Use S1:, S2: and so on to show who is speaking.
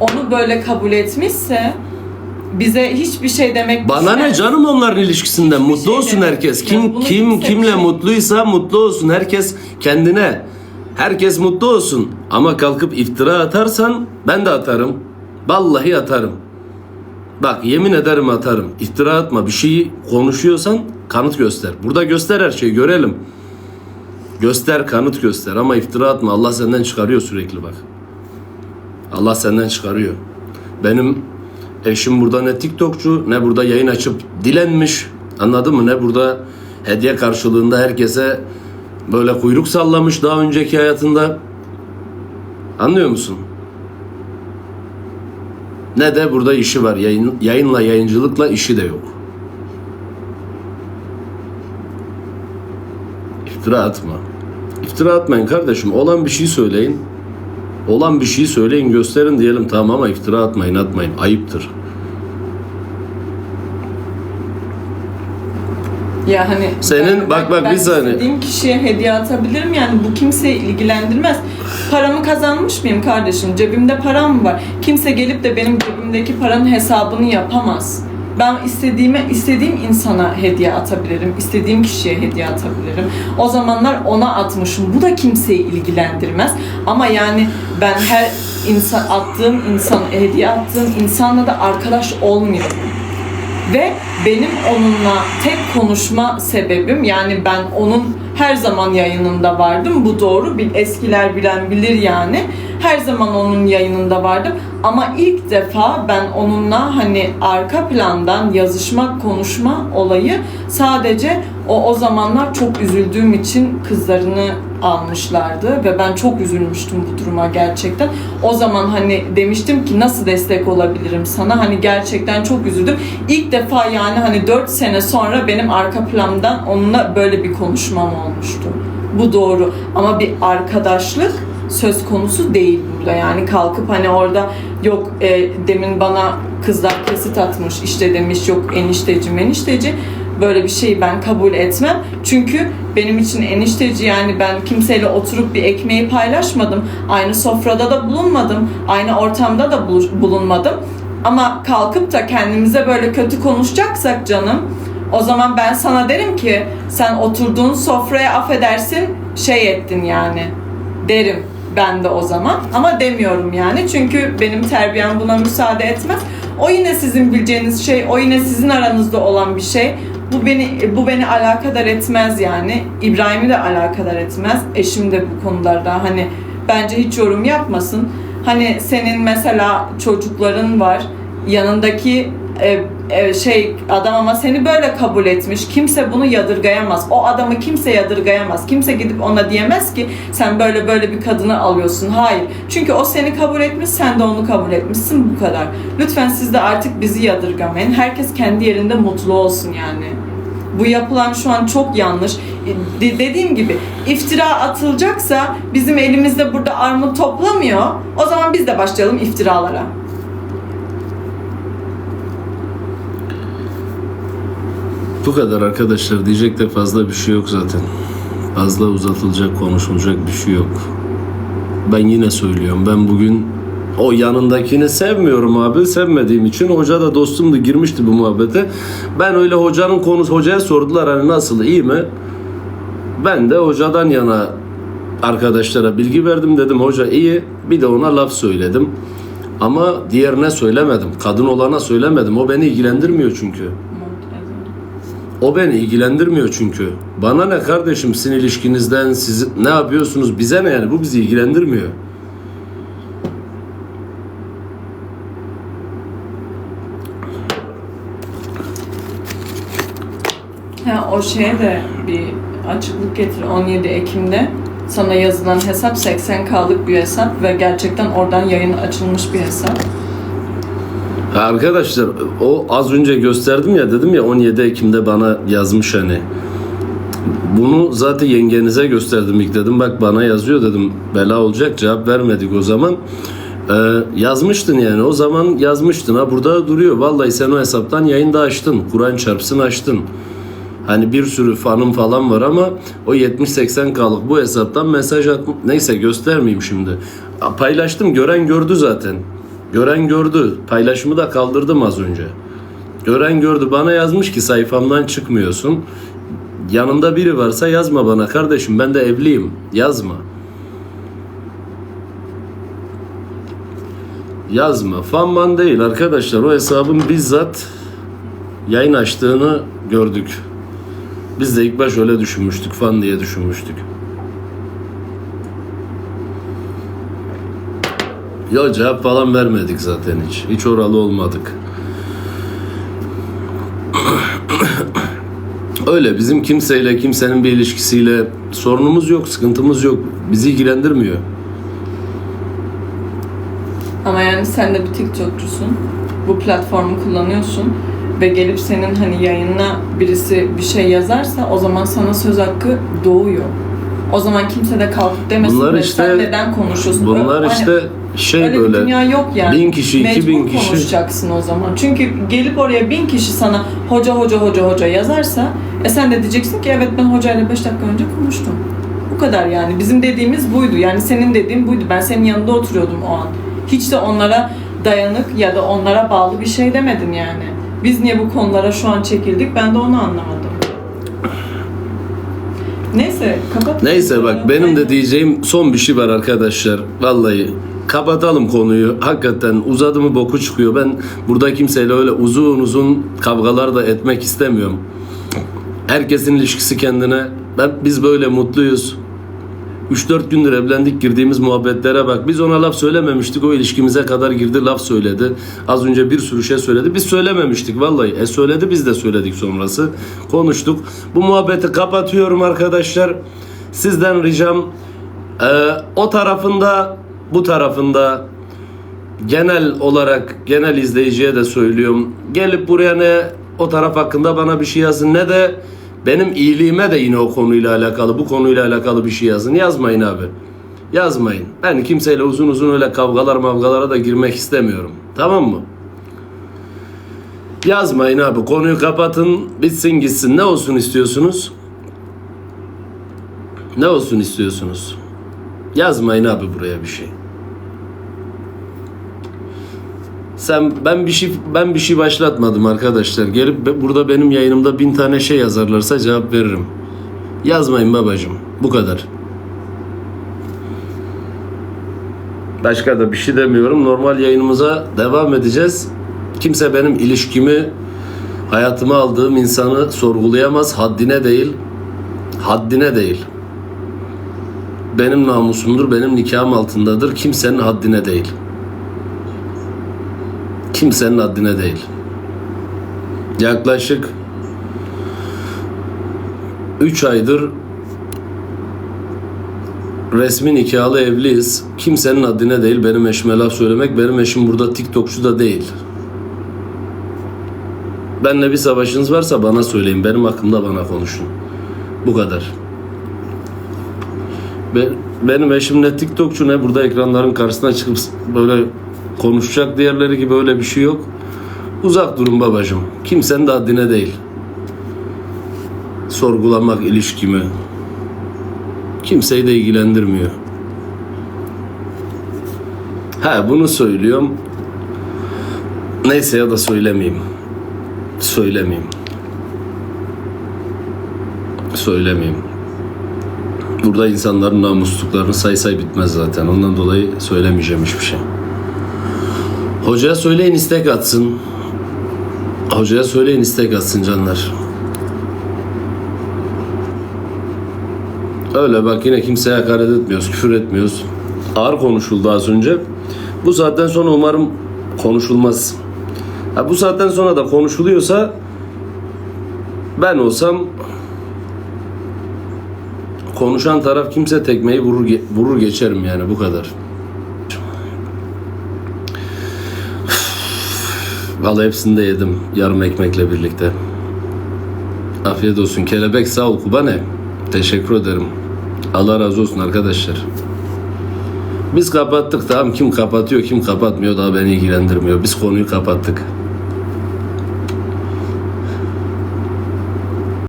S1: onu böyle kabul etmişse bize hiçbir şey demek
S2: Bana ne canım onların ilişkisinden
S1: Hiçbir
S2: mutlu
S1: şey
S2: olsun
S1: demek
S2: herkes. Kim
S1: Bunu
S2: kim
S1: kimse bir
S2: kimle
S1: şey-
S2: mutluysa mutlu olsun. Herkes kendine. Herkes mutlu olsun. Ama kalkıp iftira atarsan ben de atarım. Vallahi atarım. Bak yemin ederim atarım. İftira atma. Bir şeyi konuşuyorsan kanıt göster. Burada göster her şeyi görelim. Göster kanıt göster ama iftira atma. Allah senden çıkarıyor sürekli bak. Allah senden çıkarıyor. Benim eşim burada ne TikTokçu ne burada yayın açıp dilenmiş. Anladın mı? Ne burada hediye karşılığında herkese böyle kuyruk sallamış daha önceki hayatında. Anlıyor musun? Ne de burada işi var. Yayın, yayınla yayıncılıkla işi de yok. İftira atma. İftira atmayın kardeşim. Olan bir şey söyleyin. Olan bir şey söyleyin gösterin diyelim tamam ama iftira atmayın atmayın. Ayıptır.
S1: Ya hani
S2: Senin- bak, bak,
S1: ben
S2: bir saniye.
S1: istediğim kişiye hediye atabilirim yani bu kimseyi ilgilendirmez. Paramı kazanmış mıyım kardeşim? Cebimde param mı var? Kimse gelip de benim cebimdeki paranın hesabını yapamaz. Ben istediğime istediğim insana hediye atabilirim. istediğim kişiye hediye atabilirim. O zamanlar ona atmışım. Bu da kimseyi ilgilendirmez. Ama yani ben her insan attığım insan hediye attığım insanla da arkadaş olmuyorum. Ve benim onunla tek konuşma sebebim yani ben onun her zaman yayınında vardım. Bu doğru. Bir eskiler bilen bilir yani. Her zaman onun yayınında vardım. Ama ilk defa ben onunla hani arka plandan yazışma, konuşma olayı sadece o o zamanlar çok üzüldüğüm için kızlarını almışlardı ve ben çok üzülmüştüm bu duruma gerçekten. O zaman hani demiştim ki nasıl destek olabilirim sana? Hani gerçekten çok üzüldüm. İlk defa yani hani 4 sene sonra benim arka plandan onunla böyle bir konuşmam olmuştu. Bu doğru ama bir arkadaşlık söz konusu değil burada. Yani kalkıp hani orada yok e, demin bana kızlar kesit atmış işte demiş yok enişteci menişteci böyle bir şeyi ben kabul etmem. Çünkü benim için enişteci yani ben kimseyle oturup bir ekmeği paylaşmadım. Aynı sofrada da bulunmadım. Aynı ortamda da bulunmadım. Ama kalkıp da kendimize böyle kötü konuşacaksak canım o zaman ben sana derim ki sen oturduğun sofraya affedersin şey ettin yani derim ben de o zaman ama demiyorum yani çünkü benim terbiyem buna müsaade etmez. O yine sizin bileceğiniz şey, o yine sizin aranızda olan bir şey. Bu beni bu beni alakadar etmez yani. İbrahim'i de alakadar etmez. Eşim de bu konularda hani bence hiç yorum yapmasın. Hani senin mesela çocukların var. Yanındaki e, e, şey adam ama seni böyle kabul etmiş. Kimse bunu yadırgayamaz. O adamı kimse yadırgayamaz. Kimse gidip ona diyemez ki sen böyle böyle bir kadını alıyorsun. Hayır. Çünkü o seni kabul etmiş, sen de onu kabul etmişsin bu kadar. Lütfen siz de artık bizi yadırgamayın. Herkes kendi yerinde mutlu olsun yani. Bu yapılan şu an çok yanlış. De- dediğim gibi iftira atılacaksa bizim elimizde burada armut toplamıyor. O zaman biz de başlayalım iftiralara.
S2: Bu kadar arkadaşlar diyecek de fazla bir şey yok zaten. Fazla uzatılacak, konuşulacak bir şey yok. Ben yine söylüyorum. Ben bugün o yanındakini sevmiyorum abi. Sevmediğim için hoca da dostumdu girmişti bu muhabbete. Ben öyle hocanın konusu hocaya sordular hani nasıl iyi mi? Ben de hocadan yana arkadaşlara bilgi verdim dedim hoca iyi. Bir de ona laf söyledim. Ama diğerine söylemedim. Kadın olana söylemedim. O beni ilgilendirmiyor çünkü. O beni ilgilendirmiyor çünkü. Bana ne kardeşim sizin ilişkinizden siz ne yapıyorsunuz bize ne yani bu bizi ilgilendirmiyor.
S1: Ha, o şeye de bir açıklık getir. 17 Ekim'de sana yazılan hesap 80K'lık bir hesap ve gerçekten oradan yayın açılmış bir hesap.
S2: Arkadaşlar o az önce gösterdim ya dedim ya 17 Ekim'de bana yazmış hani. Bunu zaten yengenize gösterdim ilk dedim bak bana yazıyor dedim bela olacak cevap vermedik o zaman. Ee, yazmıştın yani o zaman yazmıştın ha burada duruyor vallahi sen o hesaptan yayında açtın Kur'an çarpsın açtın. Hani bir sürü fanım falan var ama o 70-80 kalık bu hesaptan mesaj at neyse göstermeyeyim şimdi. Paylaştım gören gördü zaten. Gören gördü. Paylaşımı da kaldırdım az önce. Gören gördü. Bana yazmış ki sayfamdan çıkmıyorsun. Yanında biri varsa yazma bana kardeşim. Ben de evliyim. Yazma. Yazma. Fanman değil arkadaşlar. O hesabın bizzat yayın açtığını gördük. Biz de ilk baş öyle düşünmüştük. Fan diye düşünmüştük. Ya cevap falan vermedik zaten hiç. Hiç oralı olmadık. Öyle bizim kimseyle kimsenin bir ilişkisiyle sorunumuz yok, sıkıntımız yok. Bizi ilgilendirmiyor.
S1: Ama yani sen de bir TikTokçusun. Bu platformu kullanıyorsun. Ve gelip senin hani yayınına birisi bir şey yazarsa o zaman sana söz hakkı doğuyor. O zaman kimse de kalkıp demesin
S2: Bunlar
S1: "Be,
S2: işte-
S1: sen neden konuşuyorsun?
S2: Bunlar
S1: Hani
S2: işte şey
S1: öyle
S2: böyle
S1: bir dünya yok yani.
S2: bin kişi, iki
S1: Mecbur
S2: bin kişi-
S1: konuşacaksın o zaman. Çünkü gelip oraya bin kişi sana hoca hoca hoca hoca yazarsa e sen de diyeceksin ki evet ben hocayla beş dakika önce konuştum. Bu kadar yani. Bizim dediğimiz buydu. Yani senin dediğin buydu. Ben senin yanında oturuyordum o an. Hiç de onlara dayanık ya da onlara bağlı bir şey demedim yani. Biz niye bu konulara şu an çekildik ben de onu anlamadım. Neyse kapat.
S2: Neyse bak benim de diyeceğim son bir şey var arkadaşlar. Vallahi kapatalım konuyu. Hakikaten uzadı mı boku çıkıyor. Ben burada kimseyle öyle uzun uzun kavgalar da etmek istemiyorum. Herkesin ilişkisi kendine. Ben, biz böyle mutluyuz. 3-4 gündür evlendik girdiğimiz muhabbetlere bak. Biz ona laf söylememiştik. O ilişkimize kadar girdi laf söyledi. Az önce bir sürü şey söyledi. Biz söylememiştik vallahi. E söyledi biz de söyledik sonrası. Konuştuk. Bu muhabbeti kapatıyorum arkadaşlar. Sizden ricam e, o tarafında bu tarafında genel olarak genel izleyiciye de söylüyorum. Gelip buraya ne o taraf hakkında bana bir şey yazın ne de benim iyiliğime de yine o konuyla alakalı bu konuyla alakalı bir şey yazın. Yazmayın abi. Yazmayın. Ben kimseyle uzun uzun öyle kavgalar mavgalara da girmek istemiyorum. Tamam mı? Yazmayın abi. Konuyu kapatın. Bitsin gitsin. Ne olsun istiyorsunuz? Ne olsun istiyorsunuz? Yazmayın abi buraya bir şey. Sen ben bir şey ben bir şey başlatmadım arkadaşlar. Gelip burada benim yayınımda bin tane şey yazarlarsa cevap veririm. Yazmayın babacım. Bu kadar. Başka da bir şey demiyorum. Normal yayınımıza devam edeceğiz. Kimse benim ilişkimi, hayatıma aldığım insanı sorgulayamaz. Haddine değil. Haddine değil. Benim namusumdur, benim nikahım altındadır. Kimsenin haddine değil. Kimsenin haddine değil. Yaklaşık 3 aydır resmi nikahlı evliyiz. Kimsenin haddine değil benim eşime laf söylemek. Benim eşim burada TikTokçu da değil. Benle bir savaşınız varsa bana söyleyin. Benim hakkımda bana konuşun. Bu kadar. Be- benim eşim ne TikTokçu ne burada ekranların karşısına çıkıp böyle konuşacak diğerleri gibi öyle bir şey yok. Uzak durun babacığım. Kimsenin de haddine değil. Sorgulamak ilişkimi. Kimseyi de ilgilendirmiyor. Ha bunu söylüyorum. Neyse ya da söylemeyeyim. Söylemeyeyim. Söylemeyeyim. Burada insanların namusluklarını say say bitmez zaten. Ondan dolayı söylemeyeceğim hiçbir şey. Hocaya söyleyin istek atsın. Hocaya söyleyin istek atsın canlar. Öyle bak yine kimseye hakaret etmiyoruz, küfür etmiyoruz. Ağır konuşuldu az önce. Bu saatten sonra umarım konuşulmaz. Ha, bu saatten sonra da konuşuluyorsa ben olsam konuşan taraf kimse tekmeyi vurur, vurur geçerim yani bu kadar. Vallahi hepsini de yedim yarım ekmekle birlikte. Afiyet olsun. Kelebek sağ ol Kubane. Teşekkür ederim. Allah razı olsun arkadaşlar. Biz kapattık tamam kim kapatıyor kim kapatmıyor daha beni ilgilendirmiyor. Biz konuyu kapattık.